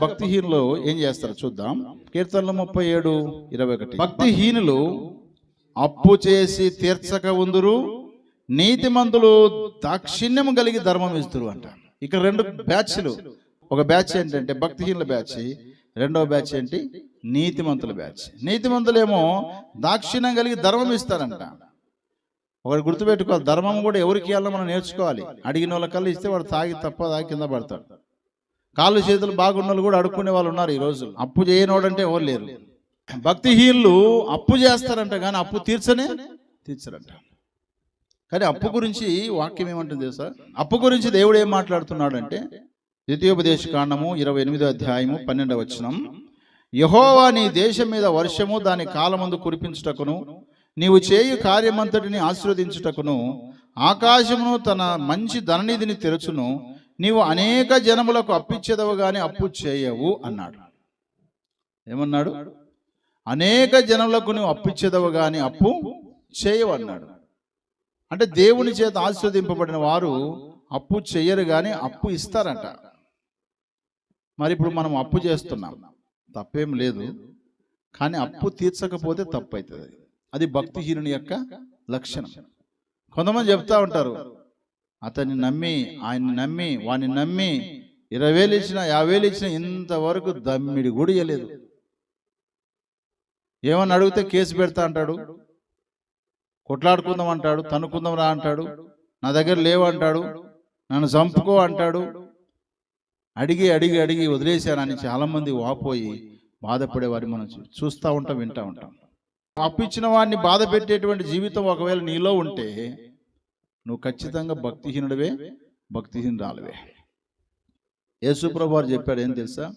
భక్తిహీనులు ఏం చేస్తారు చూద్దాం. కీర్తనలు ముప్పై ఏడు ఇరవై ఒకటి. భక్తిహీనులు అప్పు చేసి తీర్చక ఉందురు నీతిమంతులు దాక్షిణ్యం కలిగి ధర్మం ఇస్తురు అంట. ఇక్కడ రెండు బ్యాచ్లు. ఒక బ్యాచ్ ఏంటంటే భక్తిహీనుల బ్యాచ్ రెండవ బ్యాచ్ ఏంటి? నీతిమంతుల బ్యాచ్. నీతిమంతులేమో దాక్షిణ్యం కలిగి ధర్మం ఇస్తారంట. ఒకటి గుర్తుపెట్టుకోవాలి ధర్మం కూడా ఎవరికి ఇవ్వాలో మనం నేర్చుకోవాలి. అడిగిన వాళ్ళకల్లా ఇస్తే వాడు తాగి తప్ప తాగి కింద పడతాడు. కాళ్ళు చేతులు బాగున్నోళ్ళు కూడా అడుక్కునే వాళ్ళు ఉన్నారు ఈ రోజు అప్పు చేయనోడంటే ఎవరు లేరు. భక్తిహీనులు అప్పు చేస్తారంట కానీ అప్పు తీర్చనే తీర్చరంట. కానీ అప్పు గురించి వాక్యం ఏమంటుంది తెలుసా? అప్పు గురించి దేవుడు ఏం మాట్లాడుతున్నాడంటే ద్వితీయోపదేశ కాండము ఇరవై ఎనిమిదో అధ్యాయము పన్నెండవ వచనం. యహోవా నీ దేశం మీద వర్షము దాని కాలమందు కురిపించుటకును నీవు చేయు కార్యమంతటిని ఆశీర్వదించుటకును ఆకాశమును తన మంచి ధననిధిని తెరచును నీవు అనేక జనములకు అప్పిచ్చేదవు కానీ అప్పు చేయవు అన్నాడు. ఏమన్నాడు? అనేక జనములకు నువ్వు అప్పిచ్చేదవు కానీ అప్పు చేయవు అన్నాడు. అంటే దేవుని చేత ఆశీర్వదింపబడిన వారు అప్పు చెయ్యరు కానీ అప్పు ఇస్తారంట. మరి ఇప్పుడు మనం అప్పు చేస్తున్నాం. తప్పేం లేదు. కానీ అప్పు తీర్చకపోతే తప్పు అవుతుంది అది భక్తిహీనుని యొక్క లక్షణం. కొంతమంది చెప్తా ఉంటారు అతన్ని నమ్మి ఆయన్ని నమ్మి వాడిని నమ్మి ఇరవై వేలు ఇచ్చిన యాభై వేలు ఇచ్చిన ఇంతవరకు దమ్మిడి కూడా ఇవ్వలేదు ఏమని అడిగితే కేసు పెడతా అంటాడు. కొట్లాడుకుందాం అంటాడు తనుకుందాం రా అంటాడు. నా దగ్గర లేవు అంటాడు. నన్ను చంపుకో అంటాడు. అడిగి అడిగి అడిగి వదిలేశానని చాలామంది వాపోయి బాధపడే వారిని మనం చూస్తూ ఉంటాం వింటూ ఉంటాం. అప్పిచ్చిన వాడిని బాధ పెట్టేటువంటి జీవితం ఒకవేళ నీలో ఉంటే నువ్వు ఖచ్చితంగా భక్తిహీనుడివే భక్తిహీనురాలువే. యేసుప్రభు వారు చెప్పాడు ఏం తెలుసా?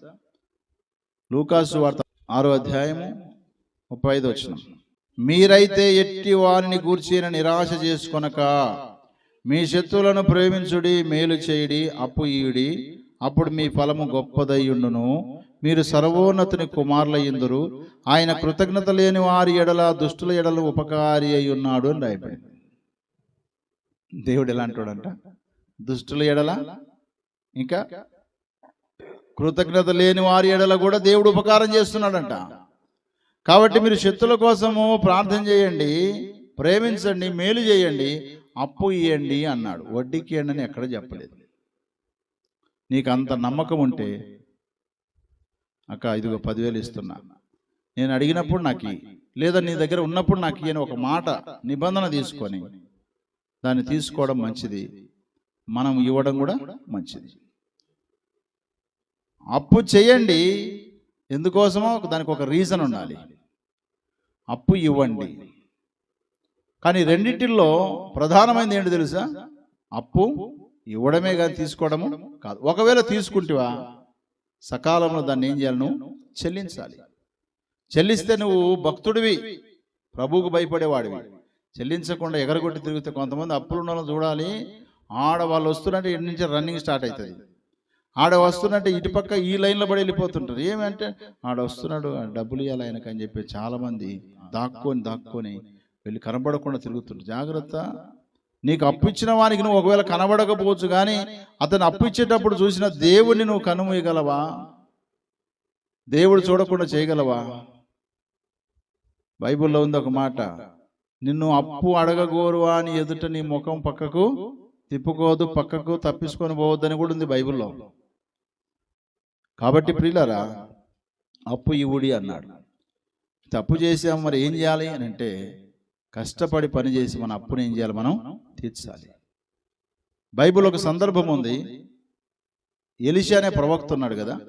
లూకాసు వార్త ఆరో అధ్యాయము ముప్పై ఐదు వచ్చిన మీరైతే ఎట్టి వారిని గూర్చిన నిరాశ చేసుకొనక మీ శత్రువులను ప్రేమించుడి మేలు చేయుడి అప్పు ఈయుడి అప్పుడు మీ ఫలము గొప్పదయ్యుండును మీరు సర్వోన్నతుని కుమారులయ్యుందురు. ఆయన కృతజ్ఞత లేని వారి ఎడల దుష్టుల ఎడల ఉపకారి అయి ఉన్నాడు అని రాయబడింది. దేవుడు ఎలా అంటాడంట దుష్టుల ఎడల? ఇంకా కృతజ్ఞత లేని వారి ఎడల కూడా దేవుడు ఉపకారం చేస్తున్నాడంట. కాబట్టి మీరు శత్రుల కోసము ప్రార్థన చేయండి ప్రేమించండి మేలు చేయండి అప్పు ఇవ్వండి అన్నాడు. వడ్డీకి ఇవ్వండి అని ఎక్కడ చెప్పలేదు. నీకు అంత నమ్మకం ఉంటే అక్క ఇదిగో పదివేలు ఇస్తున్నా. నేను అడిగినప్పుడు నాకు లేదా నీ దగ్గర ఉన్నప్పుడు నాకు ఇయ్యని ఒక మాట నిబంధన తీసుకొని దాన్ని తీసుకోవడం మంచిది. మనం ఇవ్వడం కూడా మంచిది. అప్పు చేయండి ఎందుకోసమో దానికి ఒక రీజన్ ఉండాలి. అప్పు ఇవ్వండి. కానీ రెండింటిల్లో ప్రధానమైనది ఏంటి తెలుసా? అప్పు ఇవ్వడమే కానీ తీసుకోవడము కాదు. ఒకవేళ తీసుకుంటివా? సకాలంలో దాన్ని ఏం చేయాలి నువ్వు? చెల్లించాలి. చెల్లిస్తే నువ్వు భక్తుడివి. ప్రభువుకు భయపడేవాడివి. చెల్లించకుండా ఎగరగొట్టి తిరిగితే కొంతమంది అప్పులు ఉన్న చూడాలి. ఆడ వాళ్ళు వస్తున్నట్టే ఇటు నుంచి రన్నింగ్ స్టార్ట్ అవుతుంది. ఆడ వస్తున్నట్టే ఇటు పక్క ఈ లైన్లో పడి వెళ్ళిపోతుంటారు. ఏమంటే ఆడ వస్తున్నాడు డబ్బులు ఇవ్వాలి ఆయనకు అని చెప్పి చాలామంది దాక్కొని దాక్కొని వెళ్ళి కనబడకుండా తిరుగుతుంటారు. జాగ్రత్త. నీకు అప్పు ఇచ్చిన వానికి నువ్వు ఒకవేళ కనబడకపోవచ్చు కానీ అతను అప్పు ఇచ్చేటప్పుడు చూసిన దేవుణ్ణి నువ్వు కనుమూయగలవా? దేవుడు చూడకుండా చేయగలవా? బైబిల్లో ఉంది ఒక మాట. నిన్ను అప్పు అడగగోరు అని ఎదుట నీ ముఖం పక్కకు తిప్పుకోవద్దు పక్కకు తప్పించుకొని పోవద్దని కూడా ఉంది బైబిల్లో. కాబట్టి ప్రియులారా అప్పు ఇవుడి అన్నాడు. తప్పు చేసాం మరి ఏం చేయాలి అని అంటే కష్టపడి పని చేసి మన అప్పుని ఏం చేయాలి మనం? తీర్చాలి. బైబిల్ ఒక సందర్భం ఉంది. ఎలిషా అనే ప్రవక్త ఉన్నాడు కదా.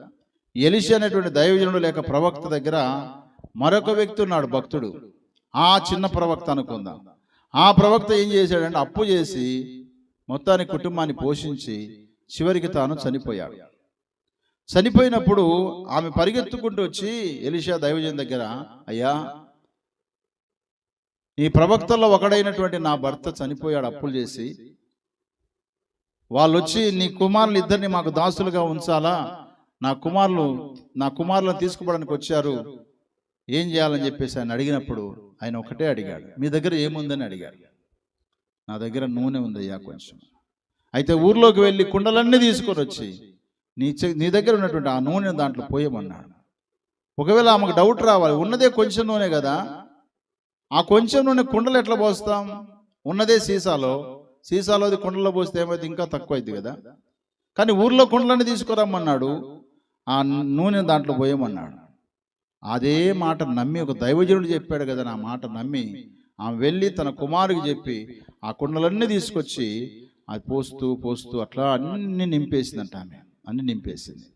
ఎలిషా అనేటువంటి దైవజనుడు లేక ప్రవక్త దగ్గర మరొక వ్యక్తి ఉన్నాడు భక్తుడు. ఆ చిన్న ప్రవక్త అనుకుందాం. ఆ ప్రవక్త ఏం చేశాడంటే అప్పు చేసి మొత్తాన్ని కుటుంబాన్ని పోషించి చివరికి తాను చనిపోయాడు. చనిపోయినప్పుడు ఆమె పరిగెత్తుకుంటూ వచ్చి ఎలిషా దైవజన్ దగ్గర అయ్యా ఈ ప్రవక్తల్లో ఒకడైనటువంటి నా భర్త చనిపోయాడు అప్పులు చేసి. వాళ్ళు వచ్చి నీ కుమారులు ఇద్దరిని మాకు దాసులుగా ఉంచాలా? నా కుమారులు నా కుమారులను తీసుకుపోవడానికి వచ్చారు. ఏం చేయాలని చెప్పేసి ఆయన అడిగినప్పుడు ఆయన ఒకటే అడిగాడు మీ దగ్గర ఏముందని అడిగాడు. నా దగ్గర నూనె ఉందయ్యా కొంచెం. అయితే ఊర్లోకి వెళ్ళి కుండలన్నీ తీసుకొని వచ్చి నీ నీ దగ్గర ఉన్నటువంటి ఆ నూనె దాంట్లో పోయమన్నాడు. ఒకవేళ ఆమెకు డౌట్ రావాలి ఉన్నదే కొంచెం నూనె కదా ఆ కొంచెం నూనె కుండలు ఎట్లా పోస్తాం? ఉన్నదే సీసాలో సీసాలో అది కుండలో పోస్తే ఏమైతే ఇంకా తక్కువ అయింది కదా. కానీ ఊర్లో కుండలన్నీ తీసుకురమ్మన్నాడు ఆ నూనె దాంట్లో పోయమన్నాడు. అదే మాట నమ్మి ఒక దైవజనుడు చెప్పాడు కదా నా మాట నమ్మి. ఆమె వెళ్ళి తన కుమారుకి చెప్పి ఆ కుండలన్నీ తీసుకొచ్చి అది పోస్తూ పోస్తూ అట్లా అన్ని నింపేసిందంట ఆమె. అన్ని నింపేసింది.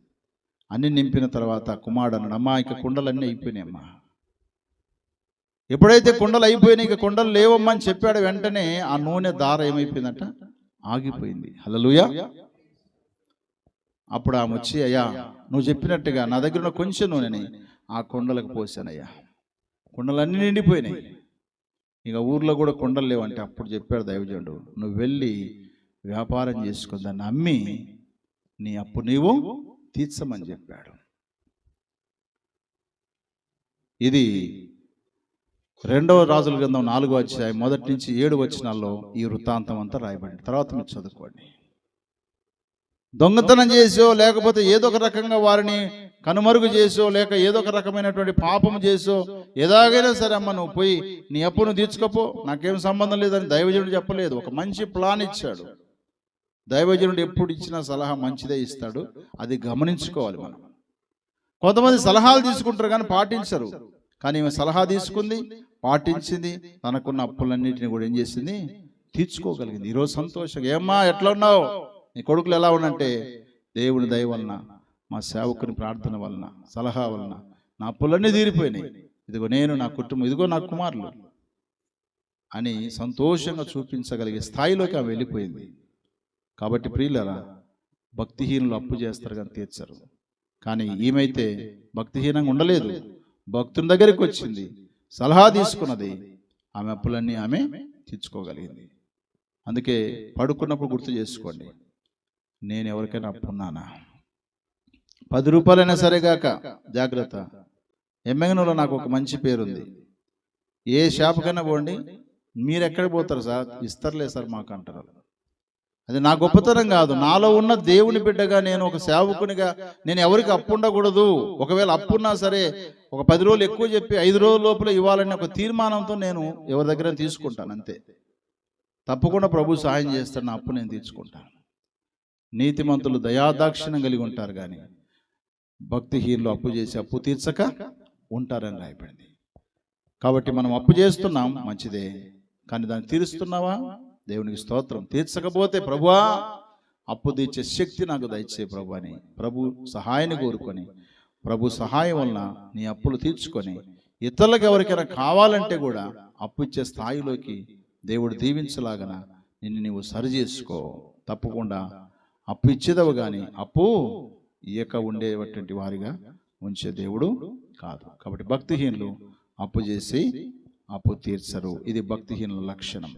అన్ని నింపిన తర్వాత కుమారుడు అన్నాడు అమ్మా ఇక కుండలన్నీ అయిపోయినాయమ్మా ఎప్పుడైతే కుండలు అయిపోయినాయి ఇక కుండలు లేవమ్మా అని చెప్పాడు వెంటనే ఆ నూనె దార ఏమైపోయిందంట ఆగిపోయింది. హల్లెలూయా. అప్పుడు ఆమె వచ్చి అయ్యా నువ్వు చెప్పినట్టుగా నా దగ్గర ఉన్న కొంచెం నూనెని ఆ కుండలకు పోసానయ్యా కుండలన్నీ నిండిపోయినాయి. ఇక ఊర్లో కూడా కుండలు లేవంటే అప్పుడు చెప్పాడు దైవజనుడు నువ్వు వెళ్ళి వ్యాపారం చేసుకుని దాన్ని అమ్మి నీ అప్పు నీవు తీర్చమని చెప్పాడు. ఇది రెండవ రాజుల గ్రంథం నాలుగో అధ్యాయం మొదటి నుంచి ఏడు వచనాల్లో ఈ వృత్తాంతం అంతా రాయబడింది. తర్వాత మీరు చదువుకోండి. దొంగతనం చేసో లేకపోతే ఏదో ఒక రకంగా వారిని కనుమరుగు చేసో లేక ఏదో ఒక రకమైనటువంటి పాపం చేసో ఎలాగైనా సరే అమ్మ నువ్వు పోయి నీ అప్పును తీర్చుకోపో. నాకేం సంబంధం లేదని దైవజనుడు చెప్పలేదు. ఒక మంచి ప్లాన్ ఇచ్చాడు. దైవజనుడు ఎప్పుడు ఇచ్చిన సలహా మంచిదే ఇస్తాడు. అది గమనించుకోవాలి మనం. కొంతమంది సలహాలు తీసుకుంటారు కానీ పాటించరు. కానీ ఈమె సలహా తీసుకుంది పాటించింది తనకున్న అప్పులన్నింటినీ కూడా ఏం చేసింది? తీర్చుకోగలిగింది. ఈరోజు సంతోషంగా. ఏమ్మా ఎట్లా ఉన్నావు? నీ కొడుకులు ఎలా ఉన్నంటే దేవుని దయ వలన మా సేవకుని ప్రార్థన వలన సలహా వలన నా అప్పులన్నీ తీరిపోయినాయి. ఇదిగో నేను నా కుటుంబం ఇదిగో నా కుమారులు అని సంతోషంగా చూపించగలిగే స్థాయిలోకి ఆమె వెళ్ళిపోయింది. కాబట్టి ప్రియులరా భక్తిహీనులు అప్పు చేస్తారు కానీ తీర్చరు. కానీ ఈమెయితే భక్తిహీనంగా ఉండలేదు భక్తుని దగ్గరికి వచ్చింది సలహా తీసుకున్నది ఆమె అప్పులన్నీ ఆమె తీర్చుకోగలిగింది. అందుకే పడుకున్నప్పుడు గుర్తు చేసుకోండి నేను ఎవరికైనా అప్పున్నానా? పది రూపాయలైనా సరేగాక జాగ్రత్త. ఎమ్మెగనూలో నాకు ఒక మంచి పేరుంది. ఏ షాప్కైనా పోండి. మీరు ఎక్కడ పోతారు సార్? ఇస్తారులే సార్ మాకు అంటారు అది నా గొప్పతనం కాదు. నాలో ఉన్న దేవుని బిడ్డగా నేను ఒక సేవకునిగా నేను ఎవరికి అప్పు ఉండకూడదు ఒకవేళ అప్పున్నా సరే ఒక పది రోజులు ఎక్కువ చెప్పి ఐదు రోజుల లోపల ఇవ్వాలని ఒక తీర్మానంతో నేను ఎవరి దగ్గర తీసుకుంటాను అంతే. తప్పకుండా ప్రభు సహాయం చేస్తాడు నా అప్పు నేను తీర్చుకుంటాను. నీతిమంతులు దయాదాక్షిణ్యం కలిగి ఉంటారు కానీ భక్తిహీనులు అప్పు చేసి అప్పు తీర్చక ఉంటారని రాయబడింది. కాబట్టి మనం అప్పు చేస్తున్నాం మంచిదే. కానీ దాన్ని తీరుస్తున్నావా? దేవునికి స్తోత్రం. తీర్చకపోతే ప్రభువా అప్పు తీర్చే శక్తి నాకు దయచే ప్రభు అని ప్రభు సహాయాన్ని కోరుకొని ప్రభు సహాయం వలన నీ అప్పులు తీర్చుకొని ఇతరులకు ఎవరికైనా కావాలంటే కూడా అప్పు ఇచ్చే స్థాయిలోకి దేవుడు దీవించలాగన నిన్ను నీవు సరి చేసుకో తప్పకుండా అప్పు ఇచ్చేదవు కానీ అప్పు ఇయక ఉండేటువంటి వారిగా ఉంచే దేవుడు కాదు. కాబట్టి భక్తిహీనులు అప్పు చేసి అప్పు తీర్చరు. ఇది భక్తిహీనుల లక్షణం.